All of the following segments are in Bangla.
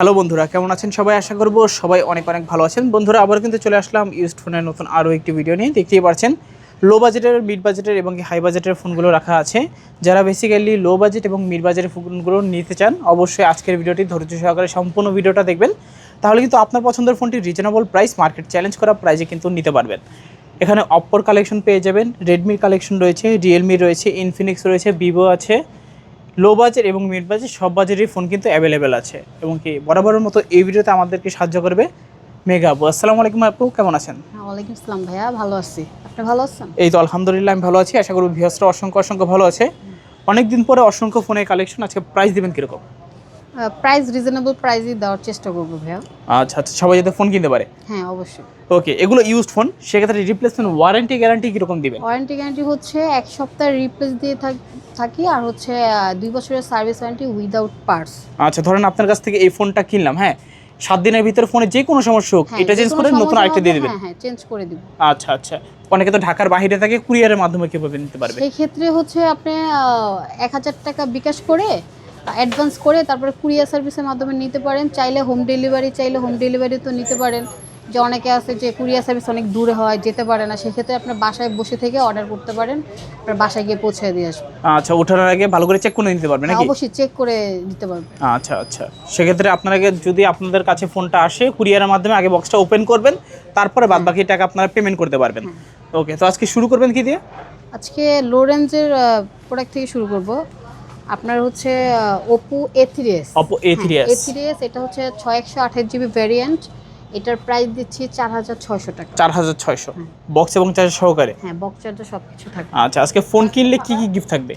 হ্যালো বন্ধুরা, কেমন আছেন সবাই? আশা করব সবাই অনেক অনেক ভালো আছেন। বন্ধুরা আবার কিন্তু চলে আসলাম ইউজড ফোনের নতুন আরও একটি ভিডিও নিয়ে। দেখতেই পাচ্ছেন লো বাজেটের মিড বাজেটের এবং হাই বাজেটের ফোনগুলো রাখা আছে। যারা বেসিক্যালি লো বাজেট এবং মিড বাজেটের ফোনগুলো নিতে চান, অবশ্যই আজকের ভিডিওটি ধৈর্য সহকারে সম্পূর্ণ ভিডিওটা দেখবেন। তাহলে কিন্তু আপনার পছন্দের ফোনটি রিজনেবল প্রাইস মার্কেট চ্যালেঞ্জ করা প্রাইসে কিন্তু নিতে পারবেন। এখানে অপ্পোর কালেকশন পেয়ে যাবেন রেডমির কালেকশন রয়েছে রিয়েলমি রয়েছে ইনফিনিক্স রয়েছে ভিভো আছে। লো বাজেট এবং মিড বাজেট সব বাজেটেরই ফোন কিন্তু অ্যাভেলেবেল আছে। এবং কি বরাবরের মতো এই ভিডিওতে আমাদেরকে সাহায্য করবে মেগা আপু। আসসালামু আলাইকুম আপু কেমন আছেন? হ্যাঁ, ওয়ালাইকুম আসসালাম ভাইয়া ভালো আছি। আপনি ভালো আছেন? এই তো আলহামদুলিল্লাহ আমি ভালো আছি। আশা করব ভিউয়ার্সরা অসংখ্য অসংখ্য ভালো আছে। অনেকদিন পরে অসংখ্য ফোনের কালেকশন আজকে প্রাইস দিবেন কীরকম? প্রাইস রিজনেবল প্রাইসই দেওয়ার চেষ্টা করব ভাইয়া। আচ্ছা আচ্ছা সবাই যাতে ফোন কিনতে পারে? হ্যাঁ অবশ্যই। ওকে এগুলো ইউজড ফোন সেক্ষেত্রে রিপ্লেসমেন্ট ওয়ারেন্টি গ্যারান্টি কীরকম দিবেন? ওয়ারেন্টি গ্যারান্টি হচ্ছে এক সপ্তাহের রিপ্লেস দিয়ে থাকি আর হচ্ছে দুই বছরের সার্ভিস ওয়ারেন্টি উইদাউট পার্টস আচ্ছা ধরেন আপনার কাছ থেকে এই ফোনটা কিনলাম হ্যাঁ? সাত দিনের ভিতরে ফোনে যে কোনো সমস্যা হোক এটা চেঞ্জ করে নতুন আরেকটা দিয়ে দিবেন। হ্যাঁ হ্যাঁ চেঞ্জ করে দিব। আচ্ছা আচ্ছা। অনেকে তো ঢাকার বাইরে থাকে কুরিয়ারের মাধ্যমে কীভাবে নিতে পারবে? সেই ক্ষেত্রে হচ্ছে আপনি এক হাজার টাকা বিকাশ করে অ্যাডভান্স করে তারপরে কুরিয়ার সার্ভিসের মাধ্যমে নিতে পারেন। চাইলে হোম ডেলিভারি চাইলে হোম ডেলিভারি তো নিতে পারেন। যে অনেকে আছে যে কুরিয়ার সার্ভিস অনেক দূরে হয় যেতে পারে না সেক্ষেত্রে আপনার বাসায় বসে থেকে অর্ডার করতে পারেন। আপনার বাসায় গিয়ে পৌঁছে দিয়ে আসবে আচ্ছা ওঠানোর আগে ভালো করে চেক করে নিতে পারবে হ্যাঁ, নাকি? অবশ্যই চেক করে দিতে পারবেন। আচ্ছা আচ্ছা। সেক্ষেত্রে আপনারা যদি আপনাদের কাছে ফোনটা আসে কুরিয়ারের মাধ্যমে আগে বক্সটা ওপেন করবেন তারপরে বাদ বাকি টাকা আপনারা পেমেন্ট করতে পারবেন। ওকে তো আজকে শুরু করবেন কি দিয়ে? আজকে লো রেঞ্জের প্রোডাক্ট থেকে শুরু করব। আপনার হচ্ছে Oppo A three S Oppo A three S A three S এটা হচ্ছে ছয় একশো আঠাশ জিবি ভ্যারিয়েন্ট এটার প্রাইস দিচ্ছি চার হাজার ছয়শো টাকা। চার হাজার ছয়শো। বক্স এবং চার্জ সহকারে? হ্যাঁ বক্স চার্জার সব কিছু থাকবে। আচ্ছা আজকে ফোন কিনলে কি কি গিফট থাকবে?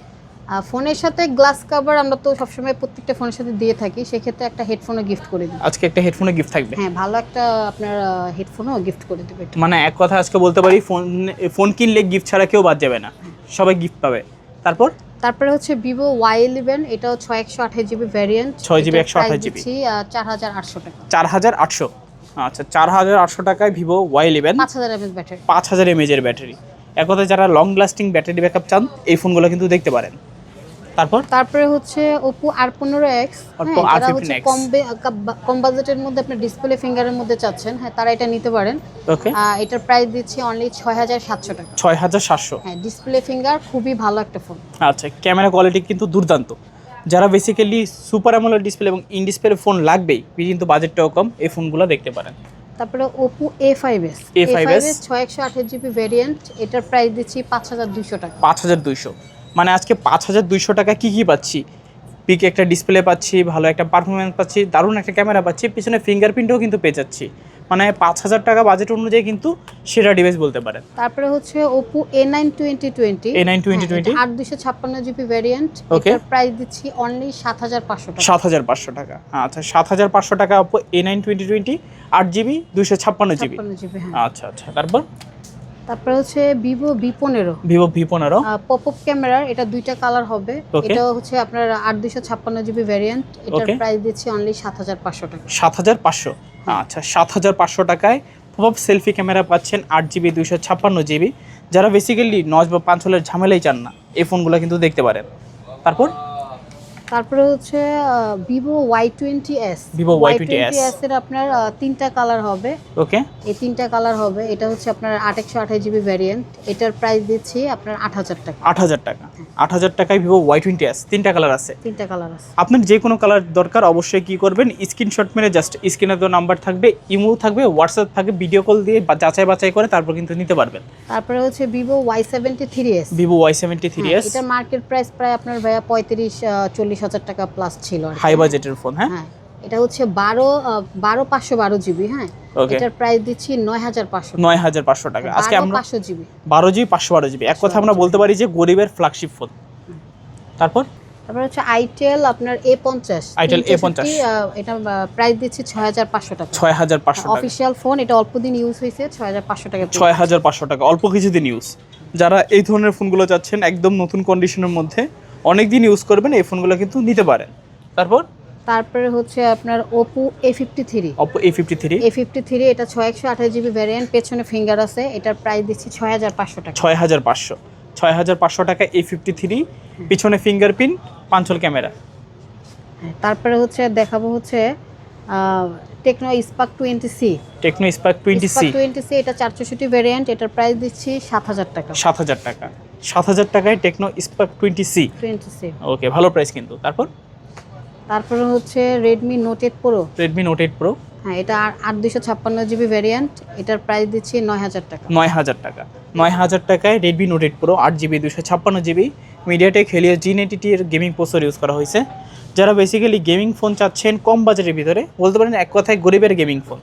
ফোনের সাথে গ্লাস কভার আমরা তো সবসময় প্রত্যেকটা ফোনের সাথে দিয়ে থাকি সেক্ষেত্রে একটা হেডফোনও গিফট করে দিই আজকে একটা হেডফোনে গিফট থাকবে? হ্যাঁ ভালো একটা আপনার হেডফোনও গিফট করে দেবে মানে এক কথা আজকে বলতে পারি ফোন ফোন কিনলে গিফট ছাড়া কেউ বাদ যাবে না। সবাই গিফট পাবে। তারপর? তারপরে হচ্ছে ভিভো ওয়াই ইলেভেন এটাও ছয় একশো আঠাশ জিবি ভ্যারিয়েন্ট 6GB 128 GB চার হাজার আটশো টাকা। চার হাজার আটশো। আচ্ছা চার হাজার আটশো টাকায় ভিভো ওয়াই ইলেভেন পাঁচ হাজার এমএস ব্যাটারি পাঁচ হাজার এমএজের ব্যাটারি এক কথা যারা লং লাস্টিং ব্যাটারি ব্যাকআপ চান এই ফোনগুলো কিন্তু দেখতে পারেন। তারপর? তারপরে হচ্ছে ওপো আর পনেরো এক্স Oppo যারা হচ্ছে কম কম বাজেটের মধ্যে আপনি ডিসপ্লে ফিঙ্গারের মধ্যে চাচ্ছেন হ্যাঁ তারা এটা নিতে পারেন। ওকে এটার প্রাইস দিচ্ছি অনলি ছয় হাজার সাতশো টাকা। ছয় হাজার সাতশো? হ্যাঁ ডিসপ্লে ফিঙ্গার খুবই ভালো একটা ফোন আচ্ছা ক্যামেরা কোয়ালিটি কিন্তু দুর্দান্ত। যারা বেসিক্যালি সুপার অ্যামোলেড ডিসপ্লে এবং ইন ডিসপ্লে ফোন লাগবেই কিন্তু বাজেটটাও কম এই ফোনগুলো দেখতে পারেন। তারপরে Oppo A five S A5s ছয় একশো আঠাশ জিবি ভ্যারিয়েন্ট এটার প্রাইস দিচ্ছি পাঁচ হাজার দুশো টাকা। পাঁচ হাজার দুইশো। মানে আজকে পাঁচ হাজার দুইশো টাকা কী কী পাচ্ছি? পিক একটা ডিসপ্লে পাচ্ছি ভালো একটা পারফরমেন্স পাচ্ছি দারুণ একটা ক্যামেরা পাচ্ছি পিছনে ফিঙ্গারপ্রিন্টও কিন্তু পেয়ে যাচ্ছি। মানে পাঁচ হাজার টাকা বাজেট অনুযায়ী কিন্তু সেরা ডিভাইস বলতে পারেন তারপরে হচ্ছে Oppo A nine twenty twenty A9 2020 আট দুশো ছাপ্পান্ন জিবি ভ্যারিয়েন্ট ওকে প্রাইস দিচ্ছি অনলি সাত হাজার পাঁচশো টাকা। সাত হাজার পাঁচশো টাকা। আচ্ছা সাত হাজার পাঁচশো টাকা Oppo A nine twenty twenty আট জিবি দুশো ছাপ্পান্ন জিবি জিবি হ্যাঁ। আচ্ছা আচ্ছা তারপর? তারপরে হচ্ছে ভিভো ভি পনেরো। ভিভো ভি পনেরো। পপ আপ ক্যামেরার এটা দুইটা কালার হবে। এটা হচ্ছে আপনার আট দুশো ছাপ্পান্ন জিবি ভ্যারিয়েন্ট এটার প্রাইস দিচ্ছি অনলি সাত হাজার পাঁচশো টাকা। সাত হাজার পাঁচশো। আচ্ছা সাত হাজার পাঁচশো টাকায় পপ আপ সেলফি ক্যামেরা পাচ্ছেন আট জিবি দুশো ছাপ্পান্ন জিবি যারা বেসিক্যালি নজ বা পাঁচ হলের ঝামেলাই চান না এই ফোনগুলো কিন্তু দেখতে পারেন। তারপর? তারপরে হচ্ছে Vivo Y twenty S Vivo Y20s S এর আপনার তিনটা কালার হবে। ওকে এই তিনটা কালার হবে। এটা হচ্ছে আপনার আট একশো আঠাশ জিবি ভ্যারিয়েন্ট এটার প্রাইস দিচ্ছি আপনার আট হাজার টাকা। আট হাজার টাকা। আট হাজার টাকায় ভিভো ওয়াই টোয়েন্টি এস তিনটা কালার আছে। তিনটা কালার আছে। আপনার যে কোনো কালার দরকার অবশ্যই কি করবেন? স্ক্রিনশট মেরে জাস্ট স্ক্রিনে তো নাম্বার থাকবে ইমো থাকবে হোয়াটসঅ্যাপ থাকবে ভিডিও কল দিয়ে বা যাচাই বাছাই করে তারপর কিন্তু নিতে পারবেন। তারপরে হচ্ছে Vivo Y seventy three S Vivo Y seventy three S এটার মার্কেট প্রাইস প্রায় আপনার ভাইয়া পঁয়ত্রিশ চল্লিশ হাজার টাকা প্লাস ছিল হাই বাজেটের ফোন হ্যাঁ? হ্যাঁ এটা হচ্ছে বারো বারো পাঁচশো বারো জিবি হ্যাঁ? এটার প্রাইস দিচ্ছি নয় হাজার পাঁচশো নয় হাজার পাঁচশো টাকা। আজকে বারো আমরা পাঁচশো জিবি বারো জিবি পাঁচশো বারো জিবি এক কথা আমরা বলতে পারি যে গরিবের ফ্ল্যাগশিপ ফোন তারপর? তারপর হচ্ছে আইটেল আপনার এ পঞ্চাশ। Itel A50 এটা প্রাইস দিচ্ছি ছয় হাজার পাঁচশো টাকা। ছয় হাজার পাঁচশো টাকা। অফিসিয়াল ফোন এটা অল্প দিন ইউজ হয়েছে ছয় হাজার পাঁচশো টাকা ছয় হাজার পাঁচশো টাকা অল্প কিছুদিন ইউজ যারা এই ধরনের ফোনগুলো চাচ্ছেন একদম নতুন কন্ডিশনের মধ্যে অনেক দিন ইউজ করবেন এই ফোনগুলো কিন্তু নিতে পারেন। তারপর? তারপরে হচ্ছে আপনার Oppo A fifty three Oppo A fifty three A fifty three এটা ছয় একশো আঠাশ জিবি ভ্যারিয়েন্ট পেছনে ফিঙ্গার আছে এটার প্রাইস দিচ্ছি ছয় হাজার পাঁচশো টাকা। ছয় হাজার পাঁচশো। ছয় হাজার পাঁচশো টাকা এ ফিফটি থ্রি পিছনে ফিঙ্গারপ্রিন্ট পাঞ্চল ক্যামেরা। তারপরে হচ্ছে দেখাবো হচ্ছে Tecno Spark twenty C Tecno Spark twenty C twenty C এটা চার চৌষট্টি ভ্যারিয়েন্ট এটার প্রাইস দিচ্ছি সাত হাজার টাকা। সাত হাজার টাকা। সাত হাজার টাকায় Tecno Spark twenty C okay ভালো প্রাইস কিন্তু। তারপর? তারপরে হচ্ছে Redmi Note eight Pro Redmi Note eight Pro হ্যাঁ এটা আট দুশো ছাপ্পান্ন জিবি ভ্যারিয়েন্ট এটার প্রাইস দিচ্ছি নয় হাজার টাকা। নয় হাজার টাকা। নয় হাজার টাকায় রেডমি নোট এইট প্রো আট জিবি দুশো ছাপ্পান্ন জিবি মিডিয়াটেক হেলিও জি নাইনটির গেমিং প্রসেসর ইউজ করা হয়েছে। যারা বেসিক্যালি গেমিং ফোন চাচ্ছেন কম বাজেটের ভিতরে বলতে পারেন এক কথায় গরিবের গেমিং ফোন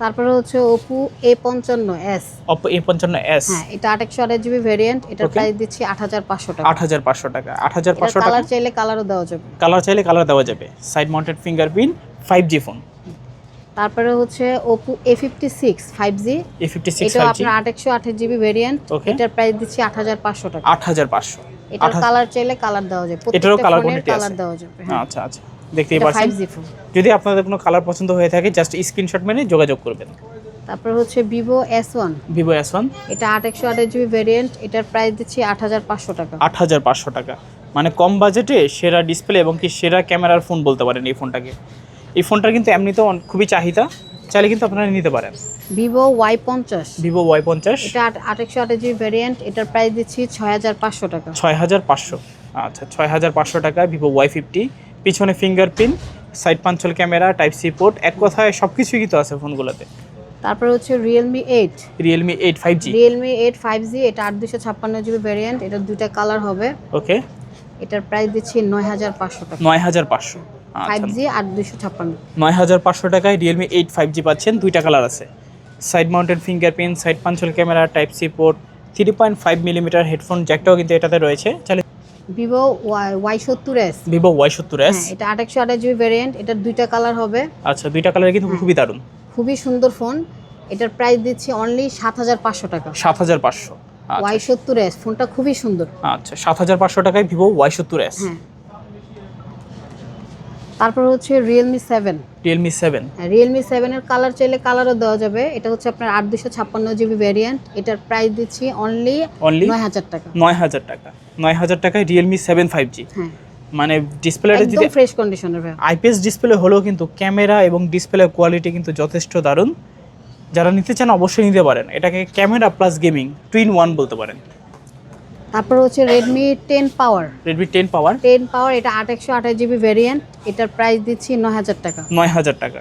তারপরে হচ্ছে ওপো এ পঞ্চান্ন এস অপো এ পঞ্চান্ন এস হ্যাঁ এটা আট একশো আঠাশ জিবি ভ্যারিয়েন্ট এটার প্রাইস দিচ্ছি আট হাজার পাঁচশো টাকা। আট হাজার পাঁচশো টাকা। আট হাজার পাঁচশো কালার চাইলে কালারও দেওয়া যাবে। কালার চাইলে কালার দেওয়া যাবে। Side mounted fingerprint five G phone তারপরে হচ্ছে Oppo A fifty six five G A fifty six G আপনার আট একশো আঠাশ জিবি ভ্যারিয়েন্ট Okay. এটার প্রাইস দিচ্ছি আট হাজার পাঁচশো টাকা। আট হাজার পাঁচশো। এটার কালার চাইলে কালার দেওয়া যাবে। এটারও ফোনের quantity কালার দেওয়া যাবে হ্যাঁ। আচ্ছা আচ্ছা। দেখতেই পাচ্ছেন। যদি আপনাদের কোনো কালার পছন্দ হয়ে থাকে জাস্ট স্ক্রিনশট মেনে যোগাযোগ করবেন। তারপর হচ্ছে Vivo S one Vivo S one এটা আট একশো আঠাশ জিবি ভ্যারিয়েন্ট এটার প্রাইস দিচ্ছি আট হাজার পাঁচশো টাকা। আট হাজার পাঁচশো টাকা। মানে কম বাজেটে সেরা ডিসপ্লে এবং কি সেরা ক্যামেরার ফোন বলতে পারেন এই ফোনটাকে এই ফোনটার কিন্তু এমনিতেও খুবই চাহিদা। চাইলে কিন্তু আপনারা নিতে পারেন। ভিভো ওয়াই পঞ্চাশ। ভিভো ওয়াই পঞ্চাশ। এটা আট আট একশো আঠাশ জিবি ভ্যারিয়েন্ট এটার প্রাইস দিচ্ছি ছয় হাজার পাঁচশো টাকা। ছয় হাজার পাঁচশো। আচ্ছা ছয় হাজার পাঁচশো টাকা ভিভো ওয়াই ফিফটি পিছনে fingerprint side punch hole camera type C port এক কথায় সব কিছুই কিন্তু আছে ফোনগুলোতে। তারপর হচ্ছে Realme eight Realme eight five G Realme eight five G এটা আট দুশো ছাপ্পান্ন জিবি ভ্যারিয়েন্ট এটা দুইটা কালার হবে। ওকে এটার প্রাইস দিচ্ছি নয় হাজার পাঁচশো টাকা। নয় হাজার পাঁচশো। ফাইভ আচ্ছা জি আট দুশো ছাপ্পান্ন। নয় হাজার পাঁচশো টাকায় রিয়েলমি এইট ফাইভ জি পাচ্ছেন দুইটা কালার আছে। Side mounted fingerprint side punch hole camera type C port three point five millimetre headphone জ্যাকটাও কিন্তু এটাতে রয়েছে। চাইলে ভিভো ওয়াই সত্তর এস ভিভো ওয়াই সত্তর এস হ্যাঁ এটা আট একশো আঠাশ জিবি ভ্যারিয়েন্ট এটার দুইটা কালার হবে। আচ্ছা দুইটা কালার কিন্তু খুবই দারুণ। খুবই সুন্দর ফোন এটার প্রাইস দিচ্ছি অনলি সাত হাজার পাঁচশো টাকা। সাত হাজার পাঁচশো। ওয়াই সত্তর এস ফোনটা খুবই সুন্দর। আচ্ছা সাত হাজার পাঁচশো টাকায় ভিভো ওয়াই সত্তর এস হ্যাঁ। তারপর হচ্ছে Realme seven Realme seven Realme সেভেনের কালার চাইলে কালারও দেওয়া যাবে। এটা হচ্ছে আপনার আট দুশো ছাপ্পান্ন জিবি ভ্যারিয়েন্ট এটার প্রাইস দিচ্ছি অনলি অনলি নয় হাজার টাকা। নয় হাজার টাকা। নয় হাজার টাকায় রিয়েলমি সেভেন ফাইভ জি হ্যাঁ। মানে ডিসপ্লেটা যদি একদম ফ্রেশ কন্ডিশনের আইপিএস ডিসপ্লে হলেও কিন্তু ক্যামেরা এবং ডিসপ্লে কোয়ালিটি কিন্তু যথেষ্ট দারুণ। যারা নিতে চান অবশ্যই নিতে পারেন। এটাকে camera plus gaming two in one বলতে পারেন। তারপর হচ্ছে Redmi ten power Redmi ten power ten power এটা আট একশো আঠাশ জিবি ভ্যারিয়েন্ট এটার প্রাইস দিচ্ছি নয় হাজার টাকা। নয় হাজার টাকা।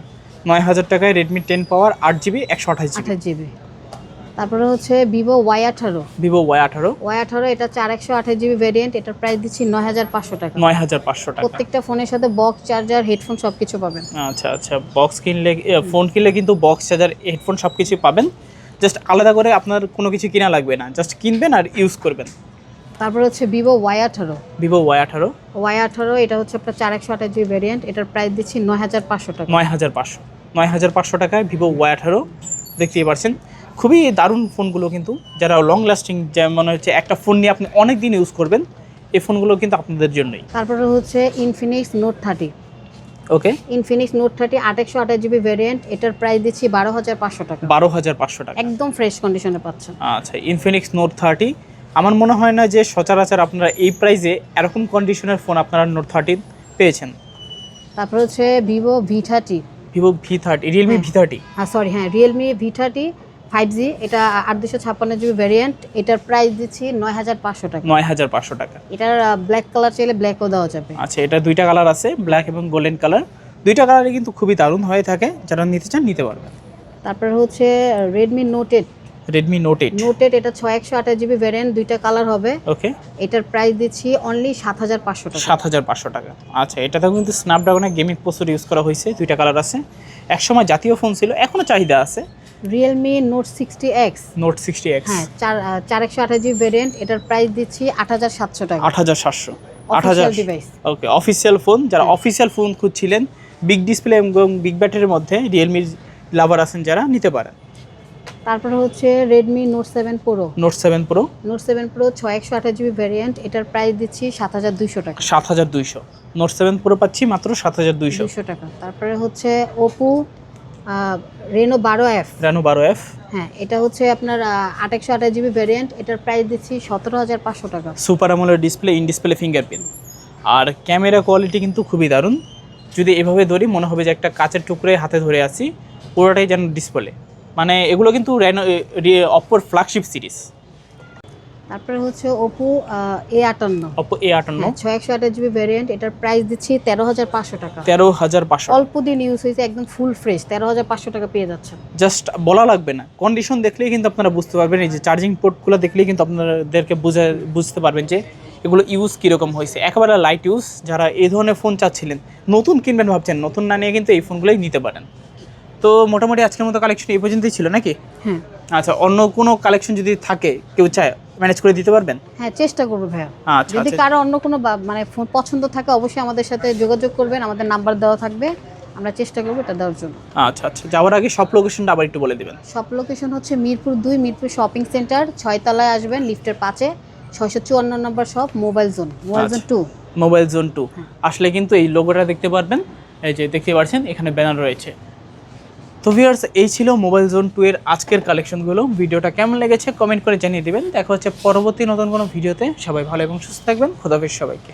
নয় হাজার টাকায় রেডমি টেন পাওয়ার আট জিবি একশো আঠাশ আঠাশ জিবি। তারপরে হচ্ছে ভিভো ওয়াই আঠারো। ভিভো ওয়াই আঠারো। ওয়াই আঠারো এটা চার একশো আঠাশ জিবি ভ্যারিয়েন্ট এটার প্রাইস দিচ্ছি নয় হাজার পাঁচশো টাকা। নয় হাজার পাঁচশো টাকা। প্রত্যেকটা ফোনের সাথে বক্স চার্জার হেডফোন সব কিছু পাবেন। আচ্ছা আচ্ছা বক্স কিনলে ফোন কিনলে কিন্তু বক্স চার্জার হেডফোন সব কিছু পাবেন। জাস্ট আলাদা করে আপনার কোনো কিছু কিনা লাগবে না। জাস্ট কিনবেন আর ইউজ করবেন। তারপর হচ্ছে ভিভো ওয়াই আঠারো। ভিভো ওয়াই আঠারো। ওয়াই আঠারো এটা হচ্ছে আপনার চার একশো আঠাশ জিবি ভ্যারিয়েন্ট এটার প্রাইস দিচ্ছি নয় হাজার পাঁচশো টাকা। নয় হাজার পাঁচশো। নয় হাজার পাঁচশো টাকায় ভিভো ওয়াই আঠারো দেখতেই পারছেন। খুবই দারুণ ফোনগুলো কিন্তু যারা লং লাস্টিং যেমন হচ্ছে একটা ফোন নিয়ে আপনি অনেক দিন ইউজ করবেন এই ফোনগুলো কিন্তু আপনাদের জন্যই। তারপরে হচ্ছে Infinix Note thirty okay Infinix Note thirty আট একশো আঠাশ জিবি ভ্যারিয়েন্ট এটার প্রাইস দিচ্ছি বারো হাজার পাঁচশো টাকা। বারো হাজার পাঁচশো টাকা। একদম ফ্রেশ কন্ডিশনে পাচ্ছেন। আচ্ছা ইনফিনিক্স নোট থার্টি আমার মনে হয় না যে সচরাচর আপনারা এই প্রাইজে এরকম কন্ডিশনের ফোন আপনারা নোট থার্টি পেয়েছেন। তারপর হচ্ছে Vivo V thirty Vivo V thirty Realme. V thirty হ্যাঁ সরি হ্যাঁ Realme V thirty five G এটা আট দুশো ছাপ্পান্ন জিবি ভ্যারিয়েন্ট এটার প্রাইস দিচ্ছি নয় হাজার পাঁচশো টাকা। নয় হাজার পাঁচশো টাকা। এটার ব্ল্যাক কালার চাইলে ব্ল্যাকও দেওয়া যাবে। আচ্ছা এটা দুইটা কালার আছে ব্ল্যাক এবং গোল্ডেন কালার দুইটা কালারই কিন্তু খুবই দারুণ হয়ে থাকে যারা নিতে চান নিতে পারবেন। তারপর হচ্ছে Redmi note eight Redmi note eight note eight এটা ছয় একশো আঠাশ জিবি ভ্যারিয়েন্ট দুইটা কালার হবে। ওকে এটার প্রাইস দিচ্ছি অনলি সাত হাজার পাঁচশো টাকা। সাত হাজার পাঁচশো টাকা। আচ্ছা এটাতেও কিন্তু স্ন্যাপড্রাগনের গেমিং প্রসেসর ইউজ করা হয়েছে দুইটা কালার আছে। একসময় জাতীয় ফোন ছিল এখনও চাহিদা আছে। Realme note sixty X note sixty X হ্যাঁ চার চার একশো আঠাশ জিবি ভ্যারিয়েন্ট এটার প্রাইস দিচ্ছি আট হাজার সাতশো টাকা। আট হাজার সাতশো। আট হাজার ওকে অফিসিয়াল ফোন যারা অফিসিয়াল ফোন খুঁজছিলেন বিগ ডিসপ্লে এবং বিগ ব্যাটারির মধ্যে রিয়েলমির লাভার আছেন যারা নিতে পারেন। তারপরে হচ্ছে Redmi note seven pro note seven pro note seven pro ছয় একশো আঠাশ জিবি ভ্যারিয়েন্ট এটার প্রাইস দিচ্ছি সাত হাজার দুইশো টাকা। সাত হাজার দুইশো। নোট সেভেন প্রো পাচ্ছি মাত্র সাত হাজার দুইশো। দুইশো টাকা। তারপরে হচ্ছে ওপো রেনো বারো এফ। রানু বারো এফ। হ্যাঁ এটা হচ্ছে আপনার আট একশো আঠাশ জিবি ভ্যারিয়েন্ট এটার প্রাইস দিচ্ছি সতেরো হাজার পাঁচশো টাকা। সুপার আমলের ডিসপ্লে ইন ডিসপ্লে ফিঙ্গারপ্রিন্ট আর ক্যামেরা কোয়ালিটি কিন্তু খুবই দারুণ। যদি এভাবে ধরি মনে হবে যে একটা কাচের টুকরে হাতে ধরে আছি পুরোটাই যেন ডিসপ্লে মানে এগুলো কিন্তু রেনো অপ্পোর ফ্ল্যাগশিপ সিরিজ তারপরে হচ্ছে ওপো এ আটান্ন অপ্পো এ আটান্ন ছয় একশো আঠাশ জিবি ভ্যারিয়েন্ট এটার প্রাইস দিচ্ছি তেরো হাজার পাঁচশো টাকা। তেরো হাজার পাঁচশো। অল্প দিন ইউজ হয়েছে একদম ফুল ফ্রেশ তেরো হাজার পাঁচশো টাকা পেয়ে যাচ্ছেন। জাস্ট বলা লাগবে না। কন্ডিশন দেখলেই কিন্তু আপনারা বুঝতে পারবেন এই যে চার্জিং পোর্টগুলো দেখলেই কিন্তু আপনাদেরকে বুঝে বুঝতে পারবেন যে এগুলো ইউজ কীরকম হয়েছে। একেবারে লাইট ইউজ যারা এই ধরনের ফোন চাচ্ছিলেন নতুন কিনবেন ভাবছেন নতুন না নিয়ে কিন্তু এই ফোনগুলোই নিতে পারেন। তো মোটামুটি আজকের মতো কালেকশন এই পর্যন্তই ছিল নাকি? হ্যাঁ। আচ্ছা অন্য কোনো কালেকশন যদি থাকে কেউ চায় ম্যানেজ করে দিতে পারবেন? হ্যাঁ চেষ্টা করব ভাইয়া। আচ্ছা যদি আচ্ছা। কারও অন্য কোনো মানে পছন্দ থাকে অবশ্যই আমাদের সাথে যোগাযোগ করবেন আমাদের নাম্বার দেওয়া থাকবে আমরা চেষ্টা করব এটা দেওয়ার জন্য। আচ্ছা আচ্ছা যাওয়ার আগে সব লোকেশনটা আবার একটু বলে দিবেন। সব লোকেশন হচ্ছে মিরপুর দুই মিরপুর শপিং সেন্টার ছয়তলায় আসবেন লিফটের পাঁচে ছয়শো চুয়ান্ন number shop mobile zone mobile zone. Two mobile zone two আসলে কিন্তু এই লোগোটা দেখতে পারবেন এই যে দেখতে পাচ্ছেন এখানে ব্যানার রয়েছে। তো ভিউয়ার্স এই ছিল মোবাইল জোন টু এর আজকের কালেকশনগুলো ভিডিওটা কেমন লেগেছে কমেন্ট করে জানিয়ে দেবেন। দেখা হচ্ছে পরবর্তী নতুন কোনো ভিডিওতে। সবাই ভালো এবং সুস্থ থাকবেন। খোদাফিজ সবাইকে।